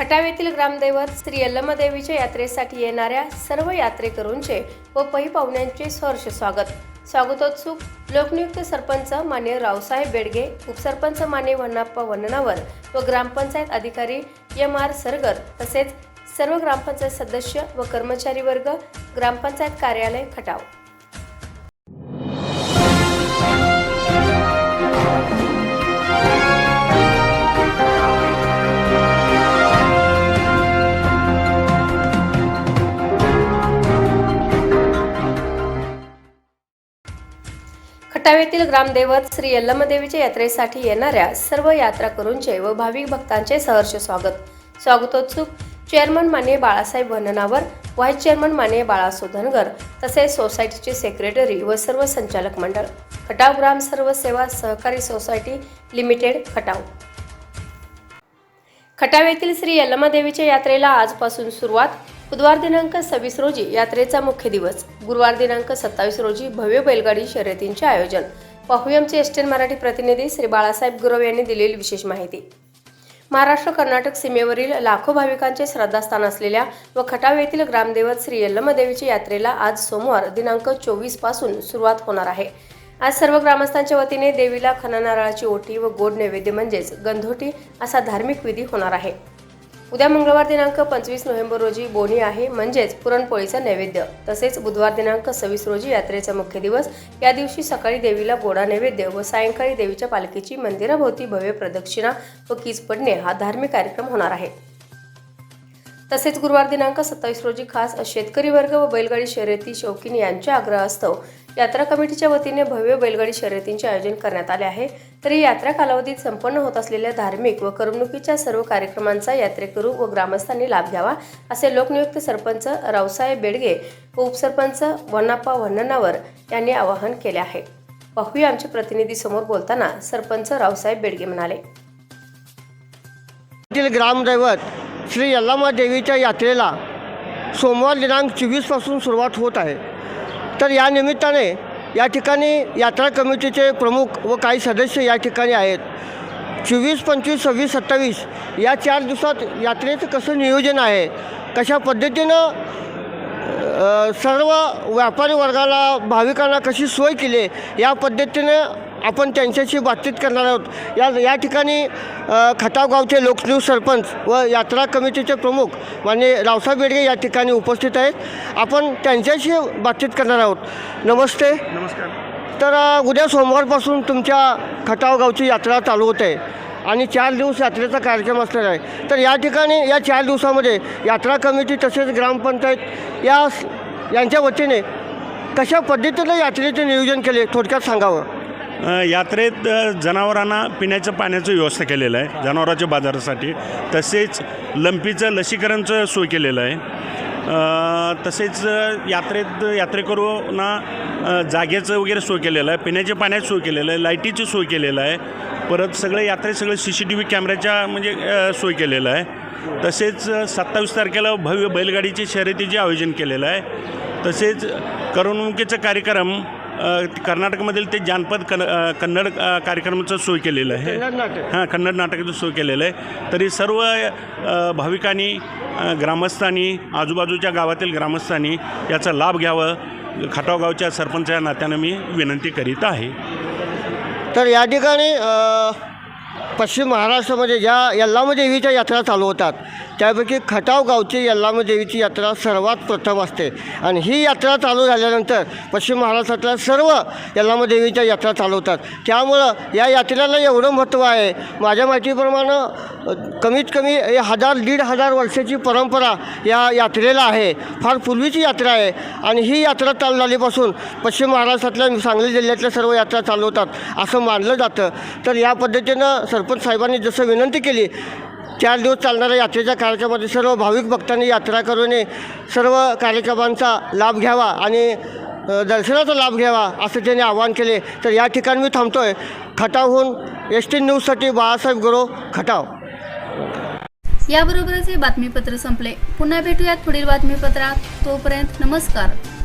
खटाव येथील ग्रामदैवत श्री यल्लमदेवीच्या यात्रेसाठी येणाऱ्या सर्व यात्रेकरूंचे व पै पाहुण्यांचे सहर्ष स्वागत. स्वागतोत्सुक लोकनियुक्त सरपंच मान्य रावसाहेब बेडगे उपसरपंच मान्य वन्नाप्पा वननावर व ग्रामपंचायत अधिकारी एम आर सरगर तसेच सर्व ग्रामपंचायत सदस्य व कर्मचारी वर्ग ग्रामपंचायत कार्यालय खटाव. खटाव येथील ग्रामदैवत श्री यल्लमदेवीच्या यात्रेसाठी येणाऱ्या सर्व यात्रा करूंचे व भाविक भक्तांचे सहर्ष स्वागत. स्वागतोत्सुक chairman Mane Balasaheb वननावर vice chairman Mane बाळासोधनगर तसेच सोसायटीचे सेक्रेटरी व सर्व संचालक मंडळ. खटाव ग्राम सर्व सेवा सहकारी सोसायटी लिमिटेड खटाव खटाव येथील श्री यल्लमादेवीच्या यात्रेला आजपासून सुरुवात. बुधवार दिनांक सव्वीस रोजी यात्रेचा मुख्य दिवस. गुरुवार दिनांक सत्तावीस रोजी भव्य बैलगाडी शर्यतींचे आयोजन. पाहुयामचे एस्टेन मराठी प्रतिनिधी श्री बाळासाहेब गुरव यांनी दिलेली विशेष माहिती. महाराष्ट्र कर्नाटक सीमेवरील लाखो भाविकांचे श्रद्धास्थान असलेल्या व खटाव येथील ग्रामदेवत श्री यल्लमदेवीच्या यात्रेला आज सोमवार दिनांक चोवीसपासून सुरुवात होणार आहे. आज सर्व ग्रामस्थांच्या वतीने देवीला खननारळाची ओटी व गोड नैवेद्य म्हणजेच गंधोटी असा धार्मिक विधी होणार आहे. उद्या मंगळवार दिनांक पंचवीस नोव्हेंबर रोजी बोनी आहे. म्हणजेच पुरणपोळीचा नैवेद्य. तसेच बुधवार दिनांक सव्वीस रोजी यात्रेचा मुख्य दिवस. या दिवशी सकाळी देवीला गोडा नैवेद्य व सायंकाळी देवीच्या पालखीची मंदिराभोवती भव्य प्रदक्षिणा व कीज पडणे हा धार्मिक कार्यक्रम होणार आहे. तसेच गुरुवार दिनांक सत्तावीस रोजी खास शेतकरी वर्ग व बैलगाडी शर्यती शौकीन यांच्या आग्रहास्तव यात्रा कमिटीच्या वतीने भव्य बैलगाडी शर्यतींचे आयोजन करण्यात आले आहे. तरी यात्रा कालावधीत संपन्न होत असलेल्या धार्मिक व करमणुकीच्या सर्व कार्यक्रमांचा यात्रेकरू व ग्रामस्थांनी लाभ घ्यावा असे लोकनियुक्त सरपंच रावसाहेब बेडगे व उपसरपंच वनाप्पा वननावर यांनी आवाहन केले आहे. पाहूया आमच्या प्रतिनिधी समोर बोलताना सरपंच रावसाहेब बेडगे म्हणाले. ग्रामदैवत श्री यल्लामा देवीच्या यात्रेला सोमवार दिनांक चोवीसपासून सुरुवात होत आहे. तर या निमित्ताने या ठिकाणी यात्रा कमिटीचे प्रमुख व काही सदस्य या ठिकाणी आहेत. चोवीस पंचवीस सव्वीस सत्तावीस या चार दिवसात यात्रेचं कसं नियोजन आहे? कशा पद्धतीनं सर्व व्यापारी वर्गाला भाविकांना कशी सोय केली या पद्धतीनं आपण त्यांच्याशी बातचीत करणार आहोत. या या ठिकाणी अ, खटाव गावचे लोकनियूज सरपंच व यात्रा कमिटीचे प्रमुख माननीय रावसाहेब बेडगे या ठिकाणी उपस्थित आहेत. आपण त्यांच्याशी बातचीत करणार आहोत. नमस्ते. नमस्कार. तर उद्या सोमवारपासून तुमच्या खटाव गावची यात्रा चालू होत. आहे आणि चार दिवस यात्रेचा कार्यक्रम असणार आहे. तर या ठिकाणी या चार दिवसामध्ये यात्रा कमिटी तसेच ग्रामपंचायत या यांच्या वतीने कशा पद्धतीनं यात्रेचे नियोजन केले थोडक्यात सांगावं? यात्रेत जनावरांना पिण्याचं पाण्याचं व्यवस्था केलेलं आहे जनावरांच्या बाजारासाठी. तसेच लंपीचं लसीकरणचं सोय केलेलं आहे. तसेच यात्रेत यात्रेकरूंना जागेचं वगैरे सोय केलेलं आहे पिण्याच्या पाण्याची सोय केलेलं आहे लाईटीची सोय केलेलं आहे. परत सगळे यात्रेत सगळे सी सी टी व्ही कॅमेऱ्याच्या म्हणजे सोय केलेलं आहे. तसेच सत्तावीस तारखेला भव्य बैलगाडीची शर्यतीचे आयोजन केलेलं आहे. तसेच करमणुकीचा कार्यक्रम कर्नाटकमधील ते जानपद कन कन्नड कार्यक्रमाचं सोय केलेलं आहे. हां कन्नड नाटकाचं सोय केलेलं आहे. तरी सर्व भाविकांनी ग्रामस्थांनी आजूबाजूच्या गावातील ग्रामस्थांनी याचा लाभ घ्यावं. खटाव गावच्या सरपंच या नात्यानं मी विनंती करीत आहे. तर या ठिकाणी पश्चिम महाराष्ट्रामध्ये ज्या यल्लामा देवीच्या यात्रा चालू होतात त्यापैकी खटाव गावची यल्लामा देवीची यात्रा सर्वात प्रथम असते. आणि ही यात्रा चालू झाल्यानंतर पश्चिम महाराष्ट्रातल्या सर्व यल्लामा देवीच्या यात्रा चालवतात त्यामुळं या यात्रेला एवढं महत्त्व आहे माझ्या माहितीप्रमाणे कमीत कमी हे हजार दीड हजार वर्षाची परंपरा या यात्रेला आहे. फार पूर्वीची यात्रा आहे. आणि ही यात्रा चालू झालीपासून पश्चिम महाराष्ट्रातल्या सांगली जिल्ह्यातल्या सर्व यात्रा चालवतात असं मानलं जातं. तर या पद्धतीनं सरपंच साहेबांनी जसं विनंती केली चार दिवस चालणाऱ्या यात्रेच्या कार्यक्रमामध्ये सर्व भाविक भक्तांनी यात्रा करून सर्व कार्यक्रमांचा लाभ घ्यावा आणि दर्शनाचा लाभ घ्यावा असं त्यांनी आवाहन केले. तर या ठिकाणी मी थांबतो आहे खटावहून एस टी न्यूजसाठी बाळासाहेब गुरव खटाव. याबरोबरच हे बातमीपत्र संपले. पुन्हा भेटूयात पुढील बातमीपत्रात. तोपर्यंत नमस्कार.